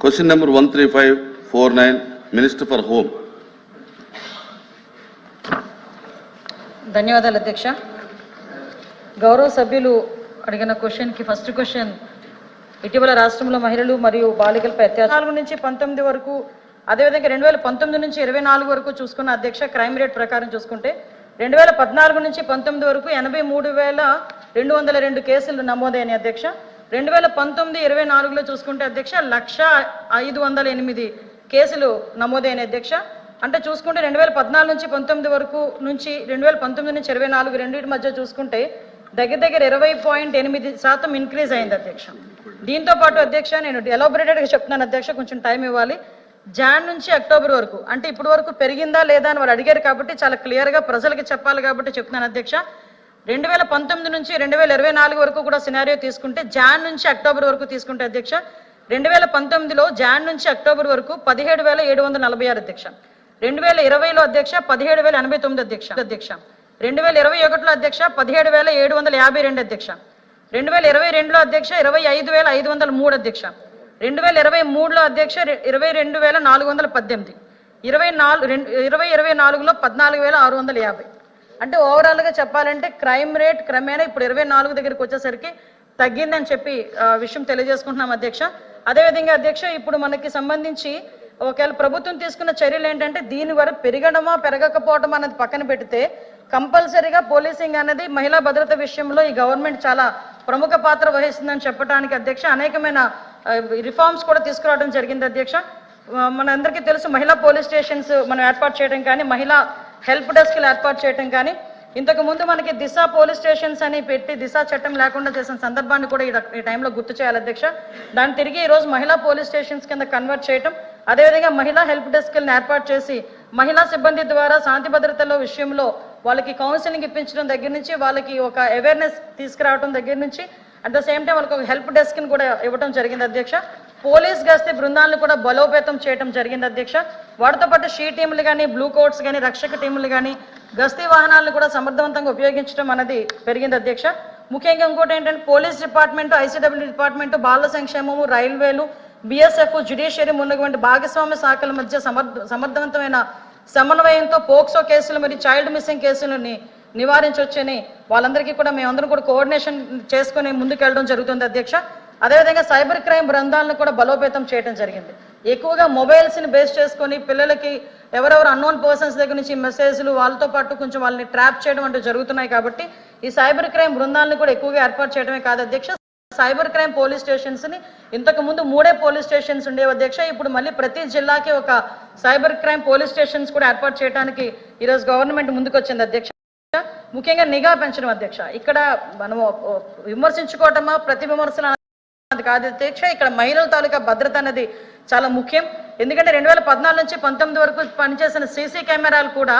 Question number 13549, Minister for Home. ధన్యవాదాలు అధ్యక్ష. గౌరవ సభ్యులు అడిగిన క్వశ్చన్కి ఫస్ట్ క్వశ్చన్ ఇటీవల రాష్ట్రంలో మహిళలు మరియు బాలికలపై అత్యాచారం నుంచి పంతొమ్మిది వరకు అదేవిధంగా రెండు వేల పంతొమ్మిది నుంచి ఇరవై నాలుగు వరకు చూసుకున్న అధ్యక్ష క్రైమ్ రేట్ ప్రకారం చూసుకుంటే రెండు వేల పద్నాలుగు నుంచి పంతొమ్మిది వరకు ఎనభై మూడు వేల రెండు వందల రెండు కేసులు నమోదైన అధ్యక్ష. రెండు వేల పంతొమ్మిది ఇరవై నాలుగులో చూసుకుంటే అధ్యక్ష లక్ష ఐదు వందల ఎనిమిది కేసులు నమోదైన అధ్యక్ష. అంటే చూసుకుంటే రెండు వేల పద్నాలుగు నుంచి పంతొమ్మిది వరకు నుంచి రెండు వేల పంతొమ్మిది నుంచి ఇరవై నాలుగు రెండింటి మధ్య చూసుకుంటే దగ్గర దగ్గర ఇరవై పాయింట్ ఎనిమిది శాతం ఇంక్రీజ్ అయింది అధ్యక్ష. దీంతో పాటు అధ్యక్ష నేను ఎలాబొరేటెడ్గా చెప్తున్నాను అధ్యక్ష కొంచెం టైం ఇవ్వాలి. జాన్ నుంచి అక్టోబర్ వరకు అంటే ఇప్పటి వరకు పెరిగిందా లేదా అని వాళ్ళు అడిగారు కాబట్టి చాలా క్లియర్గా ప్రజలకి చెప్పాలి కాబట్టి చెప్తున్నాను అధ్యక్ష. రెండు వేల పంతొమ్మిది నుంచి రెండు వేల ఇరవై నాలుగు వరకు కూడా సినారియో తీసుకుంటే జాన్ నుంచి అక్టోబర్ వరకు తీసుకుంటే అధ్యక్ష. రెండు వేల పంతొమ్మిదిలో జాన్ నుంచి అక్టోబర్ వరకు పదిహేడు వేల ఏడు వందల నలభై ఆరు అధ్యక్ష. రెండు వేల ఇరవైలో అధ్యక్ష పదిహేడు వేల ఎనభై తొమ్మిది అధ్యక్ష. అధ్యక్ష. రెండు వేల ఇరవై ఒకటిలో అధ్యక్ష పదిహేడు వేల ఏడు వందల యాభై రెండు అధ్యక్ష. రెండు వేల ఇరవై రెండులో అధ్యక్ష ఇరవై ఐదు వేల ఐదు వందల మూడు అధ్యక్ష. రెండు వేల ఇరవై మూడులో అధ్యక్ష ఇరవై రెండు వేల నాలుగు వందల పద్దెనిమిది. ఇరవై నాలుగు రెండు ఇరవై ఇరవై నాలుగులో పద్నాలుగు వేల ఆరు వందల యాభై. అంటే ఓవరాల్గా చెప్పాలంటే క్రైమ్ రేట్ క్రమేణా ఇప్పుడు ఇరవై నాలుగు దగ్గరికి వచ్చేసరికి తగ్గిందని చెప్పి విషయం తెలియజేసుకుంటున్నాం అధ్యక్ష. అదేవిధంగా అధ్యక్ష ఇప్పుడు మనకి సంబంధించి ఒకవేళ ప్రభుత్వం తీసుకున్న చర్యలు ఏంటంటే దీని వరకు పెరగడమా పెరగకపోవడం అనేది పక్కన పెడితే కంపల్సరీగా పోలీసింగ్ అనేది మహిళా భద్రత విషయంలో ఈ గవర్నమెంట్ చాలా ప్రముఖ పాత్ర వహిస్తుందని చెప్పడానికి అధ్యక్ష అనేకమైన రిఫార్మ్స్ కూడా తీసుకురావడం జరిగింది అధ్యక్ష. మన మనందరికీ తెలుసు మహిళా పోలీస్ స్టేషన్స్ మనం ఏర్పాటు చేయడం కానీ మహిళా హెల్ప్ డెస్క్లు ఏర్పాటు చేయటం కానీ ఇంతకు ముందు మనకి దిశ పోలీస్ స్టేషన్స్ అని పెట్టి దిశ చట్టం లేకుండా చేసిన సందర్భాన్ని కూడా ఈ టైంలో గుర్తు చేయాలి అధ్యక్ష. దాన్ని తిరిగి ఈ రోజు మహిళా పోలీస్ స్టేషన్స్ కింద కన్వర్ట్ చేయటం అదేవిధంగా మహిళా హెల్ప్ డెస్క్లను ఏర్పాటు చేసి మహిళా సిబ్బంది ద్వారా శాంతి భద్రతల విషయంలో వాళ్ళకి కౌన్సిలింగ్ ఇప్పించడం దగ్గర నుంచి వాళ్ళకి ఒక అవేర్నెస్ తీసుకురావడం దగ్గర నుంచి అట్ ద సేమ్ టైం వాళ్ళకి ఒక హెల్ప్ డెస్క్ని కూడా ఇవ్వడం జరిగింది అధ్యక్ష. పోలీస్ గస్తీ బృందాలను కూడా బలోపేతం చేయడం జరిగింది అధ్యక్ష. వాటితో పాటు షీ టీములు కానీ బ్లూ కోట్స్ కానీ రక్షక టీములు కానీ గస్తీ వాహనాలను కూడా సమర్థవంతంగా ఉపయోగించడం అనేది పెరిగింది అధ్యక్ష. ముఖ్యంగా ఇంకోటి ఏంటంటే పోలీస్ డిపార్ట్మెంట్ ఐసీడబ్ల్యూ డిపార్ట్మెంట్ బాల సంక్షేమము రైల్వేలు బిఎస్ఎఫ్ జ్యుడిషియరీ ఉన్నటువంటి భాగస్వామ్య శాఖల మధ్య సమర్థ సమర్థవంతమైన సమన్వయంతో పోక్సో కేసులు మరియు చైల్డ్ మిస్సింగ్ కేసులని నివారించవచ్చని వాళ్ళందరికీ కూడా మేమందరం కూడా కోఆర్డినేషన్ చేసుకుని ముందుకెళ్ళడం జరుగుతుంది అధ్యక్ష. అదేవిధంగా సైబర్ క్రైమ్ బృందాలను కూడా బలోపేతం చేయడం జరిగింది. ఎక్కువగా మొబైల్స్ని బేస్ చేసుకొని పిల్లలకి ఎవరెవరు అన్నోన్ పర్సన్స్ దగ్గర నుంచి మెసేజ్లు వాళ్ళతో పాటు కొంచెం వాళ్ళని ట్రాప్ చేయడం అంటూ జరుగుతున్నాయి కాబట్టి ఈ సైబర్ క్రైమ్ బృందాలను కూడా ఎక్కువగా ఏర్పాటు చేయడమే కాదు అధ్యక్ష. సైబర్ క్రైమ్ పోలీస్ స్టేషన్స్ని ఇంతకు ముందు మూడే పోలీస్ స్టేషన్స్ ఉండేవి అధ్యక్ష. ఇప్పుడు మళ్ళీ ప్రతి జిల్లాకి ఒక సైబర్ క్రైమ్ పోలీస్ స్టేషన్స్ కూడా ఏర్పాటు చేయడానికి ఈరోజు గవర్నమెంట్ ముందుకొచ్చింది అధ్యక్ష. ముఖ్యంగా నిఘా పెంచడం అధ్యక్ష. ఇక్కడ మనం విమర్శించుకోవటమా ప్రతి విమర్శన కాదు దీక్ష ఇక్కడ మహిళల తాలూకా భద్రత అనేది చాలా ముఖ్యం. ఎందుకంటే రెండు వేల పద్నాలుగు నుంచి పంతొమ్మిది వరకు పనిచేసిన సీసీ కెమెరాలు కూడా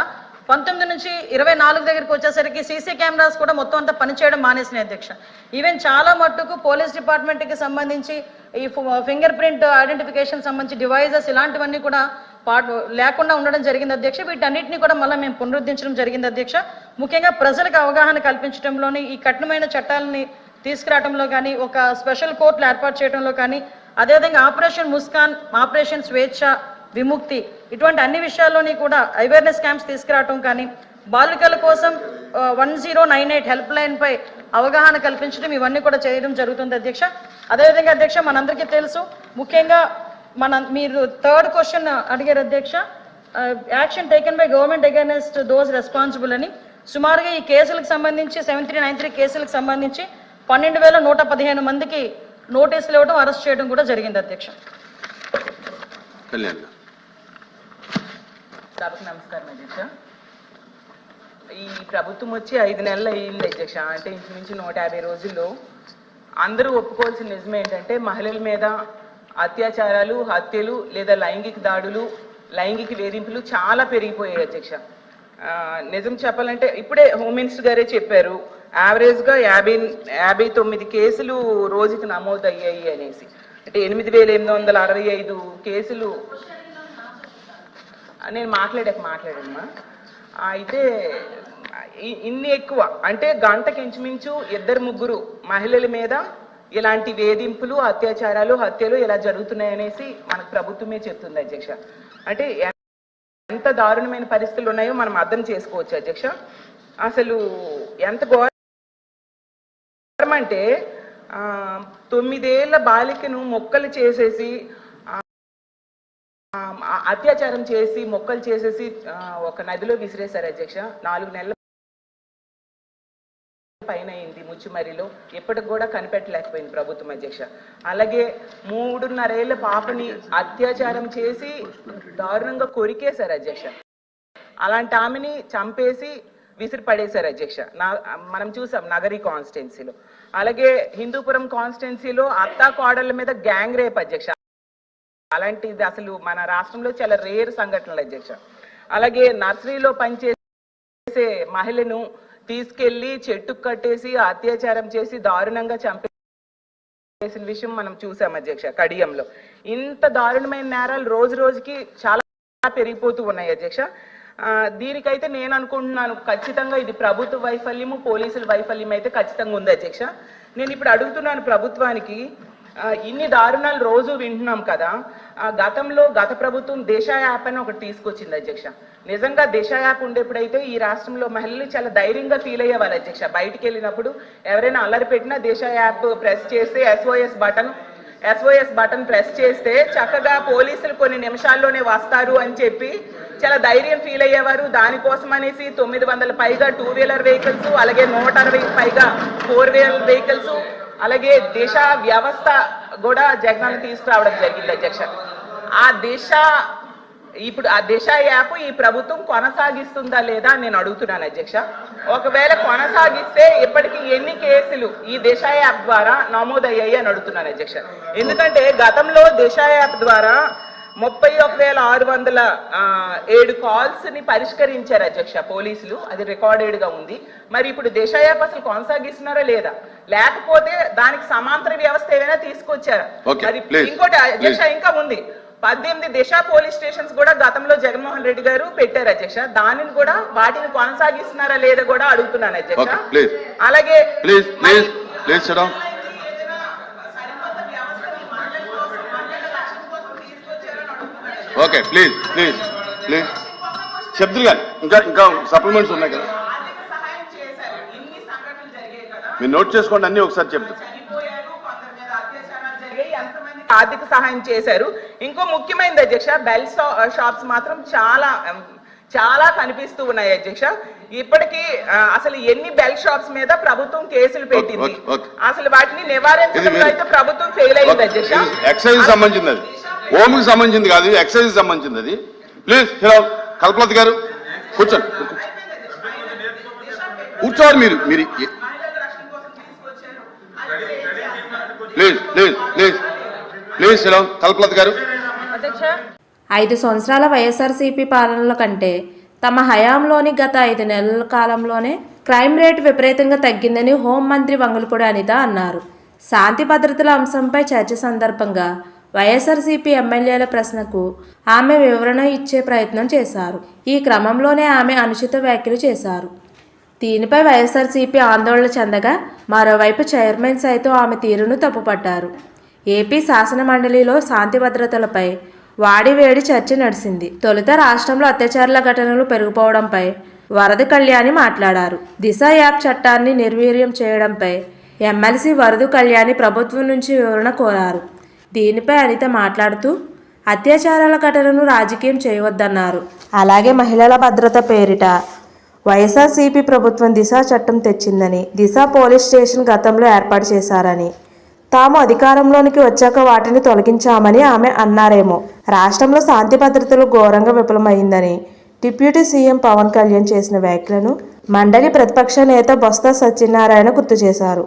పంతొమ్మిది నుంచి ఇరవై నాలుగు దగ్గరికి వచ్చేసరికి సీసీ కెమెరాస్ కూడా మొత్తం అంతా పనిచేయడం మానేసినాయి అధ్యక్ష. ఈవెన్ చాలా మట్టుకు పోలీస్ డిపార్ట్మెంట్కి సంబంధించి ఈ ఫింగర్ ప్రింట్ ఐడెంటిఫికేషన్ సంబంధించి డివైజెస్ ఇలాంటివన్నీ కూడా పాటు లేకుండా ఉండడం జరిగింది అధ్యక్ష. వీటన్నిటిని కూడా మళ్ళీ మేము పునరుద్ధరించడం జరిగింది అధ్యక్ష. ముఖ్యంగా ప్రజలకు అవగాహన కల్పించడంలోని ఈ కఠినమైన చట్టాలని తీసుకురావడంలో కానీ ఒక స్పెషల్ కోర్టులు ఏర్పాటు చేయడంలో కానీ అదేవిధంగా ఆపరేషన్ ముస్కాన్ ఆపరేషన్ స్వేచ్ఛ విముక్తి ఇటువంటి అన్ని విషయాల్లోని కూడా అవేర్నెస్ క్యాంప్స్ తీసుకురావటం కానీ బాలికల కోసం one zero nine eight help లైన్పై అవగాహన కల్పించడం ఇవన్నీ కూడా చేయడం జరుగుతుంది అధ్యక్ష. అదేవిధంగా అధ్యక్ష మనందరికీ తెలుసు ముఖ్యంగా మన మీరు థర్డ్ క్వశ్చన్ అడిగారు అధ్యక్ష action taken by government against those responsible అని. సుమారుగా ఈ కేసులకు సంబంధించి సెవెన్ త్రీ నైన్ త్రీ కేసులకు సంబంధించి పన్నెండు వేల నూట పదిహేను మందికి నోటీసులు ఇవ్వడం అరెస్ట్ చేయడం కూడా జరిగింది అధ్యక్ష. సభకు నమస్కారం అధ్యక్ష. ఈ ప్రభుత్వం వచ్చి ఐదు నెలలు అయ్యింది అధ్యక్ష. అంటే ఇంచుమించు నూట యాభై రోజుల్లో అందరూ ఒప్పుకోవాల్సిన నిజం ఏంటంటే మహిళల మీద అత్యాచారాలు హత్యలు లేదా లైంగిక దాడులు లైంగిక వేధింపులు చాలా పెరిగిపోయాయి అధ్యక్ష. ఆ, నిజం చెప్పాలంటే ఇప్పుడే హోమ్ మినిస్టర్ గారే చెప్పారు యావరేజ్గా యాభై యాభై తొమ్మిది కేసులు రోజుకి నమోదు అయ్యాయి అనేసి. అంటే ఎనిమిది వేల ఎనిమిది వందల అరవై ఐదు కేసులు. నేను మాట్లాడాక మాట్లాడమ్మా అయితే ఇన్ని ఎక్కువ. అంటే గంటకి ఇంచుమించు ఇద్దరు ముగ్గురు మహిళల మీద ఇలాంటి వేధింపులు అత్యాచారాలు హత్యలు ఇలా జరుగుతున్నాయనేసి మనకు ప్రభుత్వమే చెప్తుంది అధ్యక్ష. అంటే ఎంత దారుణమైన పరిస్థితులు ఉన్నాయో మనం అర్థం చేసుకోవచ్చు అధ్యక్ష. అసలు ఎంత ఘోర అంటే తొమ్మిదేళ్ళ బాలికను మొక్కలు చేసేసి అత్యాచారం చేసి మొక్కలు చేసేసి ఒక నదిలో విసిరేశారు అధ్యక్ష. నాలుగు నెలల పైన అయింది ముచ్చుమరిలో. ఇప్పటికి కూడా కనిపెట్టలేకపోయింది ప్రభుత్వం అధ్యక్ష. అలాగే మూడున్నరేళ్ళ పాపని అత్యాచారం చేసి దారుణంగా కొరికేశారు అధ్యక్ష. అలాంటి ఆమెని చంపేసి విసిరి పడేశారు అధ్యక్ష. నా మనం చూసాం నగరి కాన్స్టిట్యున్సీలో. అలాగే హిందూపురం కాన్స్టిట్యున్సీలో అత్తా కోడళ్ళ మీద గ్యాంగ్ రేప్ అధ్యక్ష. అలాంటిది అసలు మన రాష్ట్రంలో చాలా రేర్ సంఘటనలు అధ్యక్ష. అలాగే నర్సరీలో పనిచేసే మహిళను తీసుకెళ్ళి చెట్టుకు కట్టేసి అత్యాచారం చేసి దారుణంగా చంపే చేసిన విషయం మనం చూసాం అధ్యక్ష కడియంలో. ఇంత దారుణమైన నేరాలు రోజు రోజుకి చాలా పెరిగిపోతూ ఉన్నాయి అధ్యక్ష. దీనికైతే నేను అనుకుంటున్నాను ఖచ్చితంగా ఇది ప్రభుత్వ వైఫల్యము పోలీసుల వైఫల్యం అయితే ఖచ్చితంగా ఉంది అధ్యక్ష. నేను ఇప్పుడు అడుగుతున్నాను ప్రభుత్వానికి ఇన్ని దారుణాలు రోజు వింటున్నాం కదా ఆ, గతంలో గత ప్రభుత్వం దేశ యాప్ అని ఒకటి తీసుకొచ్చింది అధ్యక్ష. నిజంగా దిశ యాప్ ఉండేప్పుడైతే ఈ రాష్ట్రంలో మహిళలు చాలా ధైర్యంగా ఫీల్ అయ్యేవారు అధ్యక్ష. బయటికి వెళ్ళినప్పుడు ఎవరైనా అల్లరి పెట్టినా దిశ యాప్ ప్రెస్ చేస్తే SOS button SOS button press చేస్తే చక్కగా పోలీసులు కొన్ని నిమిషాల్లోనే వస్తారు అని చెప్పి చాలా ధైర్యం ఫీల్ అయ్యేవారు. దానికోసం అనేసి తొమ్మిది వందల పైగా టూ వీలర్ వెహికల్స్ అలాగే నూట అరవై పైగా ఫోర్ వీలర్ వెహికల్స్ అలాగే దిశ వ్యవస్థ కూడా జగన్ తీసుకురావడం జరిగింది అధ్యక్ష. ఆ దిశ ఇప్పుడు ఆ దిశ యాప్ ఈ ప్రభుత్వం కొనసాగిస్తుందా లేదా అని నేను అడుగుతున్నాను అధ్యక్ష. ఒకవేళ కొనసాగిస్తే ఇప్పటికి ఎన్ని కేసులు ఈ దిశ యాప్ ద్వారా నమోదయ్యాయి అని అడుగుతున్నాను అధ్యక్ష. ఎందుకంటే గతంలో దిశ యాప్ ద్వారా ముప్పై ఒక వేల ఆరు వందల ఏడు కాల్స్ని పరిష్కరించారు అధ్యక్ష పోలీసులు. అది రికార్డెడ్గా ఉంది. మరి ఇప్పుడు దిశ యాప్ అసలు కొనసాగిస్తున్నారా లేదా? లేకపోతే దానికి సమాంతర వ్యవస్థ ఏదైనా తీసుకొచ్చారా? మరి ఇంకోటి అధ్యక్ష. ఇంకా ఉంది. పద్దెనిమిది దిశ పోలీస్ స్టేషన్స్ కూడా గతంలో జగన్మోహన్ రెడ్డి గారు పెట్టారు అధ్యక్ష. దానిని కూడా వాటిని కొనసాగిస్తున్నారా లేదా కూడా అడుగుతున్నాను అధ్యక్ష. అలాగే ఓకే ప్లీజ్ ప్లీజ్ ప్లీజ్ కానీ ఇంకా ఇంకా సప్లిమెంట్స్ ఉన్నాయి కదా. మీరు నోట్ చేసుకోండి అన్ని ఒకసారి చెప్తారు ఆర్థిక సహాయం చేశారు. ఇంకో ముఖ్యమైనది అధ్యక్ష బెల్ షాప్స్ మాత్రం చాలా చాలా కనిపిస్తూ ఉన్నాయి అధ్యక్ష. ఇప్పటికీ అసలు ఎన్ని బెల్ షాప్స్ మీద ప్రభుత్వం కేసులు పెట్టింది. అసలు వాటిని నివారించడంలో అయితే ప్రభుత్వం ఫెయిల్ అయింది అధ్యక్ష. ఎక్సైజ్ సంబంధించింది అది. హోమ్కి సంబంధించింది కాదు ఎక్సైజ్ సంబంధించింది అది. ప్లీజ్ కల్పలత గారు కూర్చోండి. కూర్చోవాలి మీరు మీరు ప్లీజ్ ప్లీజ్ ప్లీజ్ గారు. అధ్యక్ష. ఐదు సంవత్సరాల వైఎస్ఆర్సీపీ పాలనల కంటే తమ హయాంలోని గత ఐదు నెలల కాలంలోనే క్రైమ్ రేటు విపరీతంగా తగ్గిందని హోంమంత్రి వంగలపూడి అనిత అన్నారు. శాంతి భద్రతల అంశంపై చర్చ సందర్భంగా వైఎస్ఆర్సీపీ ఎమ్మెల్యేల ప్రశ్నకు ఆమె వివరణ ఇచ్చే ప్రయత్నం చేశారు. ఈ క్రమంలోనే ఆమె అనుచిత వ్యాఖ్యలు చేశారు. దీనిపై వైఎస్ఆర్సీపీ ఆందోళన చెందగా మరోవైపు చైర్మన్ సైతం ఆమె తీరును తప్పుపట్టారు. ఏపీ శాసన మండలిలో శాంతి భద్రతలపై వాడివేడి చర్చ నడిచింది తొలుత రాష్ట్రంలో అత్యాచారాల ఘటనలు పెరిగిపోవడంపై వరద కళ్యాణి మాట్లాడారు. దిశ యాప్ చట్టాన్ని నిర్వీర్యం చేయడంపై ఎమ్మెల్సీ వరదు కళ్యాణి ప్రభుత్వం నుంచి వివరణ కోరారు. దీనిపై అనిత మాట్లాడుతూ అత్యాచారాల ఘటనను రాజకీయం చేయవద్దన్నారు. అలాగే మహిళల భద్రత పేరిట వైఎస్ఆర్సీపీ ప్రభుత్వం దిశ చట్టం తెచ్చిందని దిశ పోలీస్ స్టేషన్ గతంలో ఏర్పాటు చేశారని తాము అధికారంలోనికి వచ్చాక వాటిని తొలగించామని ఆమె అన్నారేమో. రాష్ట్రంలో శాంతి భద్రతలు ఘోరంగా విఫలమైందని డిప్యూటీ సీఎం పవన్ కళ్యాణ్ చేసిన వ్యాఖ్యలను మండలి ప్రతిపక్ష నేత బొత్స సత్యనారాయణ గుర్తు చేశారు.